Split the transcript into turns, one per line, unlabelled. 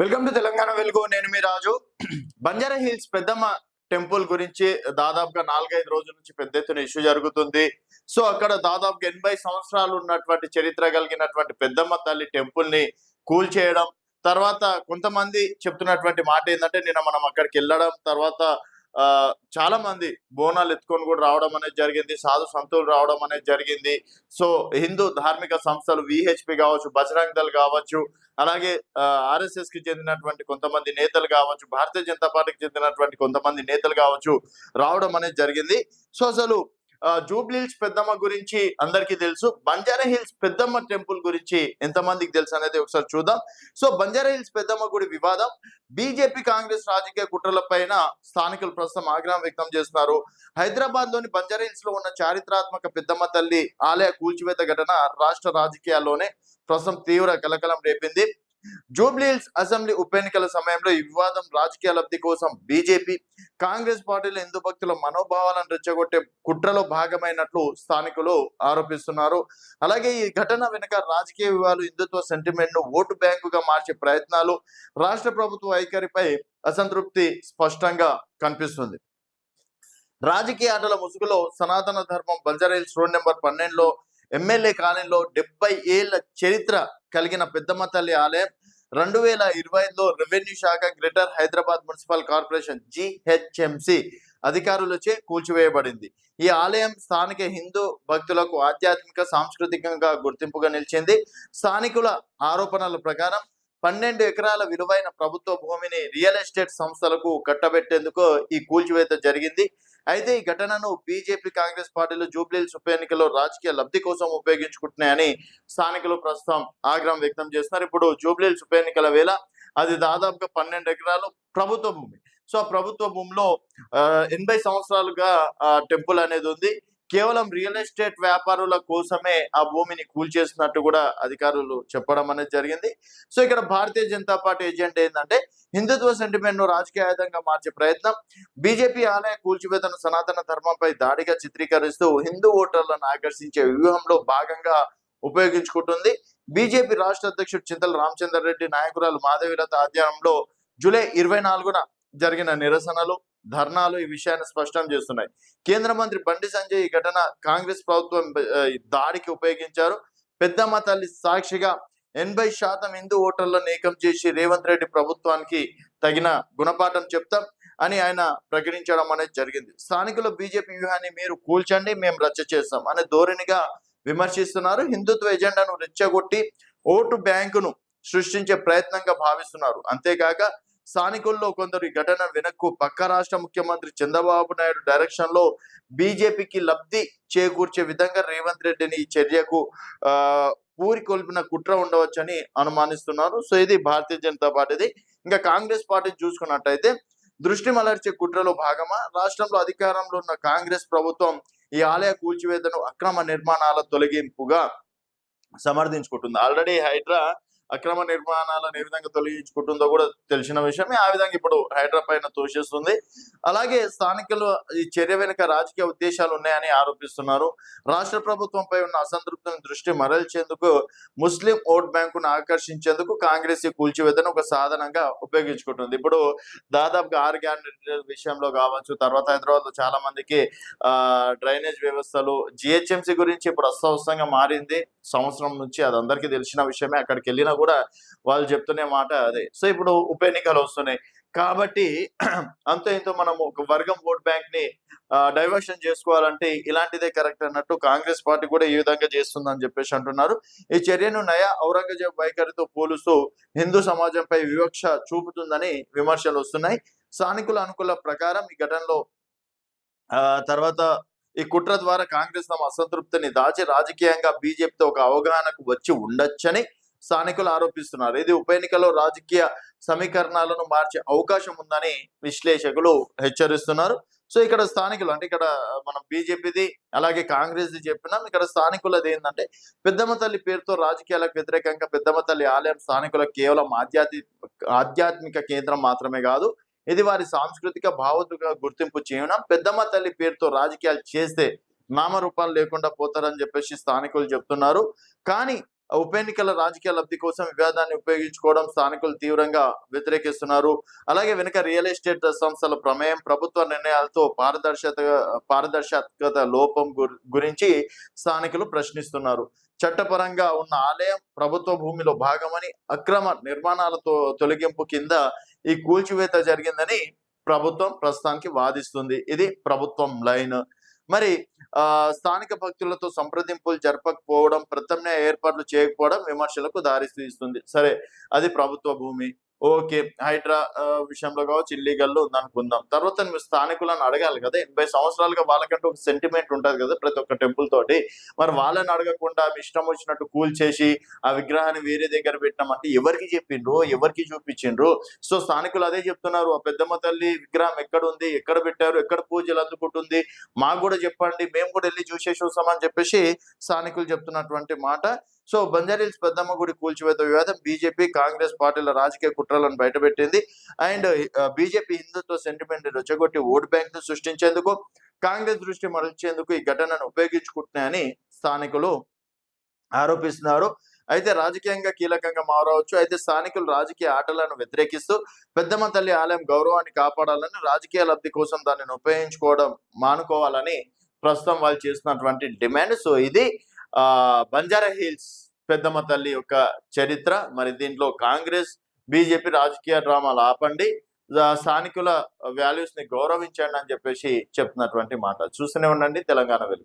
Welcome to Telangana Velugu. నేను మీ Raju. Banjara hills Peddamma temple గురించి దాదాపుగా నాలుగైదు రోజుల నుంచి పెద్ద ఎత్తున ఇష్యూ జరుగుతుంది. సో అక్కడ దాదాపుగా ఎనభై సంవత్సరాలు ఉన్నటువంటి చరిత్ర కలిగినటువంటి పెద్దమ్మ తల్లి టెంపుల్ని కూల్ చేయడం తర్వాత కొంతమంది చెప్తున్నటువంటి మాట ఏంటంటే నిన్న మనం అక్కడికి వెళ్ళడం తర్వాత చాలా మంది బోనాలు ఎత్తుకొని కూడా రావడం అనేది జరిగింది. సాధు సంతులు రావడం అనేది జరిగింది. సో హిందూ ధార్మిక సంస్థలు విహెచ్పి కావచ్చు బజరంగ్ దళ్ కావచ్చు అలాగే ఆర్ఎస్ఎస్కి చెందినటువంటి కొంతమంది నేతలు కావచ్చు భారతీయ జనతా పార్టీకి చెందినటువంటి కొంతమంది నేతలు కావచ్చు రావడం అనేది జరిగింది. సో అసలు జూబ్లీహిల్స్ పెద్దమ్మ గురించి అందరికీ తెలుసు. బంజారా హిల్స్ పెద్దమ్మ టెంపుల్ గురించి ఎంతమందికి తెలుసు అనేది ఒకసారి చూద్దాం. సో బంజారా హిల్స్ పెద్దమ్మ గుడి వివాదం. బీజేపీ కాంగ్రెస్ రాజకీయ కుట్రల పైన స్థానికులు ప్రస్తుతం ఆగ్రహం వ్యక్తం చేస్తున్నారు. హైదరాబాద్లోని బంజారా హిల్స్లో ఉన్న చారిత్రాత్మక పెద్దమ్మ తల్లి ఆలయ కూల్చివేత ఘటన రాష్ట్ర రాజకీయాల్లోనే ప్రస్తుతం తీవ్ర కలకలం రేపింది. జూబ్లీహిల్స్ అసెంబ్లీ ఉప ఎన్నికల సమయంలో ఈ వివాదం రాజకీయ లబ్ధి కోసం బీజేపీ కాంగ్రెస్ పార్టీల హిందూ భక్తుల మనోభావాలను రెచ్చగొట్టే కుట్రలో భాగమైనట్లు స్థానికులు ఆరోపిస్తున్నారు. అలాగే ఈ ఘటన వెనుక రాజకీయ వివాదాలు హిందుత్వ సెంటిమెంట్ను ఓటు బ్యాంకుగా మార్చే ప్రయత్నాలు రాష్ట్ర ప్రభుత్వ వైఖరిపై అసంతృప్తి స్పష్టంగా కనిపిస్తుంది. రాజకీయ ఆటల ముసుగులో సనాతన ధర్మం బంజారాహిల్స్ రోడ్ నెంబర్ పన్నెండులో ఎమ్మెల్యే కాలనీలో డెబ్బై ఏళ్ళ చరిత్ర కలిగిన పెద్దమ్మ తల్లి ఆలయం. రెండు వేల ఇరవై ఐదులో రెవెన్యూ శాఖ Greater Hyderabad Municipal Corporation GHMC అధికారులచే కూల్చివేయబడింది. ఈ ఆలయం స్థానిక హిందూ భక్తులకు ఆధ్యాత్మిక సాంస్కృతికంగా గుర్తింపుగా నిలిచింది. స్థానికుల ఆరోపణల ప్రకారం పన్నెండు ఎకరాల విలువైన ప్రభుత్వ భూమిని రియల్ ఎస్టేట్ సంస్థలకు కట్టబెట్టేందుకు ఈ కూల్చివేత జరిగింది. అయితే ఈ ఘటనను బీజేపీ కాంగ్రెస్ పార్టీలు జూబ్లీహిల్స్ ఉప ఎన్నికల్లో రాజకీయ లబ్ధి కోసం ఉపయోగించుకుంటున్నాయని స్థానికులు ప్రస్తుతం ఆగ్రహం వ్యక్తం చేస్తున్నారు. ఇప్పుడు జూబ్లీహిల్స్ ఉప ఎన్నికల వేళ అది దాదాపుగా పన్నెండు ఎకరాలు ప్రభుత్వ భూమి. సో ఆ ప్రభుత్వ భూమిలో ఎనభై సంవత్సరాలుగా టెంపుల్ అనేది ఉంది. కేవలం రియల్ ఎస్టేట్ వ్యాపారుల కోసమే ఆ భూమిని కూల్చేస్తున్నట్టు కూడా అధికారులు చెప్పడం అనేది జరిగింది. సో ఇక్కడ భారతీయ జనతా పార్టీ ఏజెంట్ ఏంటంటే హిందుత్వ సెంటిమెంట్ను రాజకీయ ఆయుధంగా మార్చే ప్రయత్నం బీజేపీ ఆలయ కూల్చివేతను సనాతన ధర్మంపై దాడిగా చిత్రీకరిస్తూ హిందూ ఓటర్లను ఆకర్షించే వ్యూహంలో భాగంగా ఉపయోగించుకుంటుంది. బీజేపీ రాష్ట్ర అధ్యక్షుడు చింతల రామచందర్ రెడ్డి నాయకురాలు మాధవిలత ఆధ్వర్యంలో జూలై ఇరవై నాలుగున జరిగిన నిరసనలు ధర్నాలు ఈ విషయాన్ని స్పష్టం చేస్తున్నాయి. కేంద్ర మంత్రి బండి సంజయ్ ఈ ఘటన కాంగ్రెస్ ప్రభుత్వం దాడికి ఉపయోగించారు. పెద్దమ్మ తల్లి సాక్షిగా ఎనభై శాతం హిందూ ఓటర్లను ఏకం చేసి రేవంత్ రెడ్డి ప్రభుత్వానికి తగిన గుణపాఠం చెప్తాం అని ఆయన ప్రకటించడం అనేది జరిగింది. స్థానికుల బీజేపీ వ్యూహాన్ని మీరు కూల్చండి మేము రచ్చ చేస్తాం అనే ధోరణిగా విమర్శిస్తున్నారు. హిందుత్వ ఎజెండాను రెచ్చగొట్టి ఓటు బ్యాంకును సృష్టించే ప్రయత్నంగా భావిస్తున్నారు. అంతేకాక స్థానికుల్లో కొందరు ఈ ఘటన వెనక్కు పక్క రాష్ట్ర ముఖ్యమంత్రి చంద్రబాబు నాయుడు డైరెక్షన్లో బీజేపీకి లబ్ధి చేకూర్చే విధంగా రేవంత్ రెడ్డిని ఈ చర్యకు ఆ పూరి కొల్పిన కుట్ర ఉండవచ్చని అనుమానిస్తున్నారు. సో ఇది భారతీయ జనతా పార్టీది. ఇంకా కాంగ్రెస్ పార్టీ చూసుకున్నట్టయితే దృష్టి మలర్చే కుట్రలో భాగమా? రాష్ట్రంలో అధికారంలో ఉన్న కాంగ్రెస్ ప్రభుత్వం ఈ ఆలయ కూల్చివేతను అక్రమ నిర్మాణాల తొలగింపుగా సమర్థించుకుంటుంది. ఆల్రెడీ హైడ్రా అక్రమ నిర్మాణాలను ఏ విధంగా తొలగించుకుంటుందో కూడా తెలిసిన విషయమే ఆ విధంగా ఇప్పుడు హైదరాబాద్ పైన తోషిస్తుంది అలాగే స్థానికులు ఈ చర్య వెనుక రాజకీయ ఉద్దేశాలు ఉన్నాయని ఆరోపిస్తున్నారు. రాష్ట్ర ప్రభుత్వంపై ఉన్న అసంతృప్తిని దృష్టి మరల్చేందుకు ముస్లిం ఓట్ బ్యాంకును ఆకర్షించేందుకు కాంగ్రెస్ కూల్చివేతను ఒక సాధనంగా ఉపయోగించుకుంటుంది. ఇప్పుడు దాదాపుగా ఆరు గ్యారెంటీ విషయంలో కావచ్చు తర్వాత హైదరాబాద్లో చాలా మందికి ఆ డ్రైనేజ్ వ్యవస్థలు జిహెచ్ఎంసీ గురించి ఇప్పుడు అస్తవస్తంగా మారింది. సంవత్సరం నుంచి అది అందరికీ తెలిసిన విషయమే. అక్కడికి వెళ్ళిన కూడా వాళ్ళు చెప్తున్న మాట అదే. సో ఇప్పుడు ఉప ఎన్నికలు వస్తున్నాయి. కాబట్టి అంత ఇంతో మనం ఒక వర్గం ఓట్ బ్యాంక్ని డైవర్షన్ చేసుకోవాలంటే ఇలాంటిదే కరెక్ట్ అన్నట్టు కాంగ్రెస్ పార్టీ కూడా ఈ విధంగా చేస్తుందని చెప్పేసి అంటున్నారు. ఈ చర్యను నయా ఔరంగజేబ్ వైఖరితో పోలుస్తూ హిందూ సమాజంపై వివక్ష చూపుతుందని విమర్శలు వస్తున్నాయి. స్థానికుల అనుకూల ప్రకారం ఈ ఘటనలో ఆ తర్వాత ఈ కుట్ర ద్వారా కాంగ్రెస్ తమ అసంతృప్తిని దాచి రాజకీయంగా బీజేపీతో ఒక అవగాహనకు వచ్చి ఉండొచ్చని స్థానికులు ఆరోపిస్తున్నారు. ఇది ఉప ఎన్నికలో రాజకీయ సమీకరణాలను మార్చే అవకాశం ఉందని విశ్లేషకులు హెచ్చరిస్తున్నారు. సో ఇక్కడ స్థానికులు అంటే ఇక్కడ మనం బీజేపీది అలాగే కాంగ్రెస్ ది చెప్పినాం. ఇక్కడ స్థానికులది ఏంటంటే పెద్దమ్మ తల్లి పేరుతో రాజకీయాలకు వ్యతిరేకంగా పెద్దమ్మ తల్లి ఆలయం స్థానికులకు కేవలం ఆధ్యాత్మిక ఆధ్యాత్మిక కేంద్రం మాత్రమే కాదు ఇది వారి సాంస్కృతిక భావోద్వేగ గుర్తింపు చేయడం పెద్దమ్మ తల్లి పేరుతో రాజకీయాలు చేస్తే నామరూపాలు లేకుండా పోతారని చెప్పేసి స్థానికులు చెప్తున్నారు. కానీ ఉప ఎన్నికల రాజకీయ లబ్ధి కోసం వివాదాన్ని ఉపయోగించుకోవడం స్థానికులు తీవ్రంగా వ్యతిరేకిస్తున్నారు. అలాగే వెనుక రియల్ ఎస్టేట్ సంస్థల ప్రమేయం ప్రభుత్వ నిర్ణయాలతో పారదర్శక పారదర్శకత లోపం గురించి స్థానికులు ప్రశ్నిస్తున్నారు. చట్టపరంగా ఉన్న ఆలయం ప్రభుత్వ భూమిలో భాగమని అక్రమ నిర్మాణాలతో తొలగింపు కింద ఈ కూల్చివేత జరిగిందని ప్రభుత్వం ప్రస్తుతానికి వాదిస్తుంది. ఇది ప్రభుత్వం లైన్. మరి ఆ స్థానిక భక్తులతో సంప్రదింపులు జరపకపోవడం ప్రత్యామ్నాయ ఏర్పాట్లు చేయకపోవడం విమర్శలకు దారితీస్తుంది. సరే అది ప్రభుత్వ భూమి. ఓకే హైడ్రా విషయంలో కావచ్చు ఇల్లీగల్లో ఉందనుకుందాం. తర్వాత మీరు స్థానికులను అడగాలి కదా ఎనభై సంవత్సరాలుగా వాళ్ళకంటూ ఒక సెంటిమెంట్ ఉంటుంది కదా ప్రతి ఒక్క టెంపుల్ తోటి. మరి వాళ్ళని అడగకుండా మీ ఇష్టం వచ్చినట్టు కూల్ చేసి ఆ విగ్రహాన్ని వేరే దగ్గర పెట్టినామంటే ఎవరికి చెప్పిండ్రు? ఎవరికి చూపించిండ్రు? సో స్థానికులు అదే చెప్తున్నారు ఆ పెద్దమ్మ తల్లి విగ్రహం ఎక్కడ ఉంది ఎక్కడ పెట్టారు? ఎక్కడ పూజలు అందుకుంటుంది? మాకు కూడా చెప్పండి మేము కూడా వెళ్ళి చూసేసి వస్తామని చెప్పేసి స్థానికులు చెప్తున్నటువంటి మాట. సో బంజారీల్స్ పెద్దమ్మ గుడి కూల్చివేత వివాదం బీజేపీ కాంగ్రెస్ పార్టీల రాజకీయ కుట్రలను బయటపెట్టింది. అండ్ బీజేపీ హిందుత్వ సెంటిమెంట్ రెచ్చగొట్టి ఓటు బ్యాంక్ను సృష్టించేందుకు కాంగ్రెస్ దృష్టి మరల్చేందుకు ఈ ఘటనను ఉపయోగించుకుంటున్నాయని స్థానికులు ఆరోపిస్తున్నారు. అయితే రాజకీయంగా కీలకంగా మారవచ్చు. అయితే స్థానికులు రాజకీయ ఆటలను వ్యతిరేకిస్తూ పెద్దమ్మ తల్లి ఆలయం గౌరవాన్ని కాపాడాలని రాజకీయ లబ్ధి కోసం దానిని ఉపయోగించుకోవడం మానుకోవాలని ప్రస్తుతం వాళ్ళు చేస్తున్నటువంటి డిమాండ్. సో ఇది బంజారా హిల్స్ పెద్దమ్మ తల్లి యొక్క చరిత్ర మరి దీంట్లో కాంగ్రెస్ బీజేపీ రాజకీయ డ్రామాలు ఆపండి స్థానికుల వాల్యూస్ని గౌరవించండి అని చెప్పేసి చెప్తున్నటువంటి మాట చూస్తూనే ఉండండి తెలంగాణ వెలుగు.